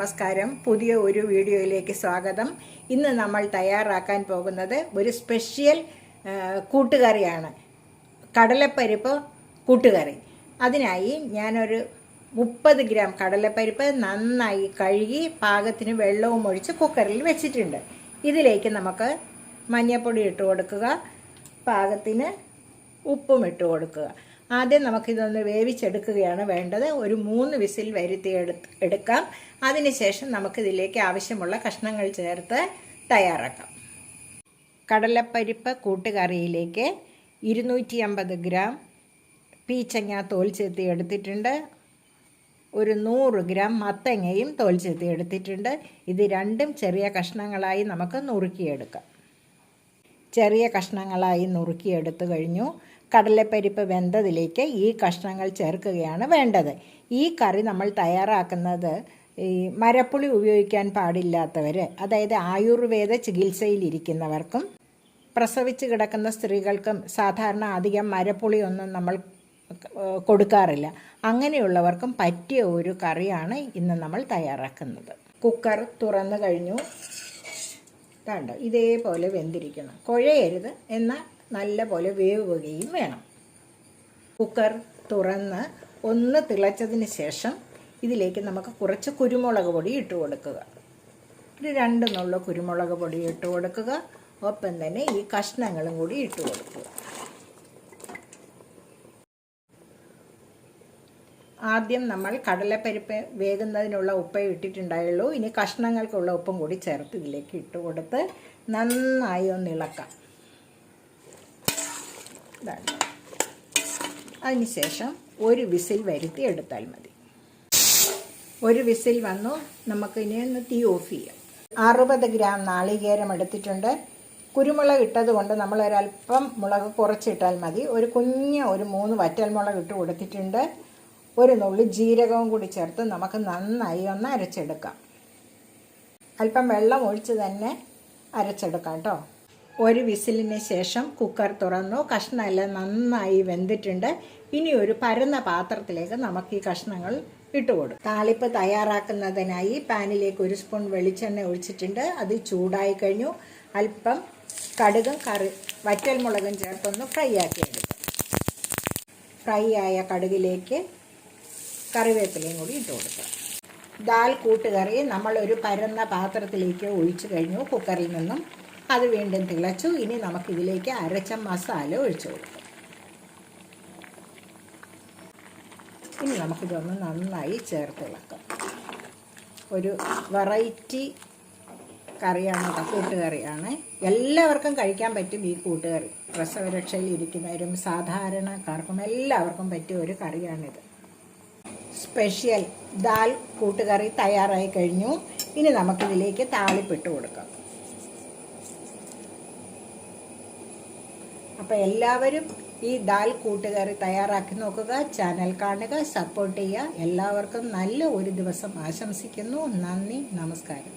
നമസ്കാരം. പുതിയ ഒരു വീഡിയോയിലേക്ക് സ്വാഗതം. ഇന്ന് നമ്മൾ തയ്യാറാക്കാൻ പോകുന്നത് ഒരു സ്പെഷ്യൽ കൂട്ടുകറിയാണ്. കടലപ്പരിപ്പ് കൂട്ടുകറി. അതിനായി ഞാനൊരു മുപ്പത് ഗ്രാം കടലപ്പരിപ്പ് നന്നായി കഴുകി പാകത്തിന് വെള്ളവും ഒഴിച്ച് കുക്കറിൽ വെച്ചിട്ടുണ്ട്. ഇതിലേക്ക് നമുക്ക് മഞ്ഞൾപ്പൊടി ഇട്ട് കൊടുക്കുക പാകത്തിന് ഉപ്പും ഇട്ട് കൊടുക്കുക. ആദ്യം നമുക്കിതൊന്ന് വേവിച്ചെടുക്കുകയാണ് വേണ്ടത്. ഒരു മൂന്ന് വിസിൽ വരുത്തി എടുക്കാം. അതിനുശേഷം നമുക്കിതിലേക്ക് ആവശ്യമുള്ള കഷ്ണങ്ങൾ ചേർത്ത് തയ്യാറാക്കാം. കടലപ്പരിപ്പ് കൂട്ടുകറിയിലേക്ക് ഇരുന്നൂറ്റി അമ്പത് ഗ്രാം പീച്ചങ്ങ തോൽ ചെത്തി എടുത്തിട്ടുണ്ട്. ഒരു നൂറ് ഗ്രാം മത്തങ്ങയും തോൽ ചെത്തി എടുത്തിട്ടുണ്ട്. ഇത് രണ്ടും ചെറിയ കഷ്ണങ്ങളായി നമുക്ക് നുറുക്കിയെടുക്കാം. ചെറിയ കഷ്ണങ്ങളായി നുറുക്കിയെടുത്തു കഴിഞ്ഞു. കടലപ്പരിപ്പ് വെന്തതിലേക്ക് ഈ കഷ്ണങ്ങൾ ചേർക്കുകയാണ് വേണ്ടത്. ഈ കറി നമ്മൾ തയ്യാറാക്കുന്നത് ഈ മരപ്പുളി ഉപയോഗിക്കാൻ പാടില്ലാത്തവർ അതായത് ആയുർവേദ ചികിത്സയിലിരിക്കുന്നവർക്കും പ്രസവിച്ച് കിടക്കുന്ന സ്ത്രീകൾക്കും സാധാരണ അധികം മരപ്പുളിയൊന്നും നമ്മൾ കൊടുക്കാറില്ല. അങ്ങനെയുള്ളവർക്കും പറ്റിയ ഒരു കറിയാണ് ഇന്ന് നമ്മൾ തയ്യാറാക്കുന്നത്. കുക്കർ തുറന്നു കഴിഞ്ഞു. കണ്ടോ? ഇതേപോലെ വെന്തിരിക്കണം കുഴയരുത്. എന്നാൽ നല്ല പോലെ വേവുകയും വേണം. കുക്കർ തുറന്ന് ഒന്ന് തിളച്ചതിന് ശേഷം ഇതിലേക്ക് നമുക്ക് കുറച്ച് കുരുമുളക് പൊടി ഇട്ട് കൊടുക്കുക. ഒരു രണ്ട് നുള്ള കുരുമുളക് പൊടി ഇട്ട് കൊടുക്കുക. ഒപ്പം തന്നെ ഈ കഷ്ണങ്ങളും കൂടി ഇട്ട് കൊടുക്കുക. ആദ്യം നമ്മൾ കടലപ്പരിപ്പ് വേകുന്നതിനുള്ള ഉപ്പ് ഇട്ടിട്ടുണ്ടായുള്ളൂ. ഇനി കഷ്ണങ്ങൾക്കുള്ള ഉപ്പും കൂടി ചേർത്ത് ഇതിലേക്ക് ഇട്ട് കൊടുത്ത് നന്നായി ഒന്ന് ഇളക്കാം. ഇതാണ് അതിനുശേഷം ഒരു വിസിൽ വരുത്തി എടുത്താൽ മതി. ഒരു വിസിൽ വന്നു നമുക്ക് ഇനി ഒന്ന് തീ ഓഫ് ചെയ്യാം. അറുപത് ഗ്രാം നാളികേരം എടുത്തിട്ടുണ്ട്. കുരുമുളക് ഇട്ടത് കൊണ്ട് നമ്മൾ ഒരല്പം മുളക് കുറച്ചിട്ടാൽ മതി. ഒരു കുഞ്ഞ് ഒരു മൂന്ന് വറ്റൽ മുളക് ഇട്ട് കൊടുത്തിട്ടുണ്ട്. ഒരു നുള്ളി ജീരകവും കൂടി ചേർത്ത് നമുക്ക് നന്നായി ഒന്ന് അരച്ചെടുക്കാം. അല്പം വെള്ളം ഒഴിച്ച് തന്നെ അരച്ചെടുക്കാം കേട്ടോ. ഒരു വിസിലിന് ശേഷം കുക്കർ തുറന്നു. കഷ്ണമെല്ലാം നന്നായി വെന്തിട്ടുണ്ട്. ഇനി ഒരു പരന്ന പാത്രത്തിലേക്ക് നമുക്ക് ഈ കഷ്ണങ്ങൾ ഇട്ടുകൊടുക്കും താളിപ്പ് തയ്യാറാക്കുന്നതിനായി പാനിലേക്ക് ഒരു സ്പൂൺ വെളിച്ചെണ്ണ ഒഴിച്ചിട്ടുണ്ട്. അത് ചൂടായി കഴിഞ്ഞു. അല്പം കടുകും കറി വറ്റൽ മുളകും ചേർത്തൊന്ന് ഫ്രൈ ആക്കി എടുക്കും. ഫ്രൈ ആയ കടുകിലേക്ക് കറിവേപ്പിലയും കൂടി ഇട്ട് കൊടുക്കുക ദാൽ കൂട്ടുകറി നമ്മളൊരു പരന്ന പാത്രത്തിലേക്ക് ഒഴിച്ചു കഴിഞ്ഞു. കുക്കറിൽ നിന്നും അത് വീണ്ടും തിളച്ചു. ഇനി നമുക്ക് ഇതിലേക്ക് അരച്ച മസാല ഒഴിച്ചു കൊടുക്കാം. ഇനി നമുക്കിതൊന്ന് നന്നായി ചേർത്ത് ഇളക്കാം. ഒരു വെറൈറ്റി കറിയാണ് കേട്ടോ കൂട്ടുകറിയാണ്. എല്ലാവർക്കും കഴിക്കാൻ പറ്റും ഈ കൂട്ടുകറി. പ്രസവരക്ഷയിൽ ഇരിക്കുന്നവരും സാധാരണക്കാർക്കും എല്ലാവർക്കും പറ്റിയ ഒരു കറിയാണിത്. സ്പെഷ്യൽ ദാൽ കൂട്ടുകറി തയ്യാറായി കഴിഞ്ഞു. ഇനി നമുക്കിതിലേക്ക് താളിപ്പിട്ട് കൊടുക്കാം. അപ്പോൾ എല്ലാവരും ഈ ദാൽ കൂട്ടുകറി തയ്യാറാക്കി നോക്കുക ചാനൽ കാണുക സപ്പോർട്ട് ചെയ്യുക. എല്ലാവർക്കും നല്ല ഒരു ദിവസം ആശംസിക്കുന്നു. നന്ദി നമസ്കാരം.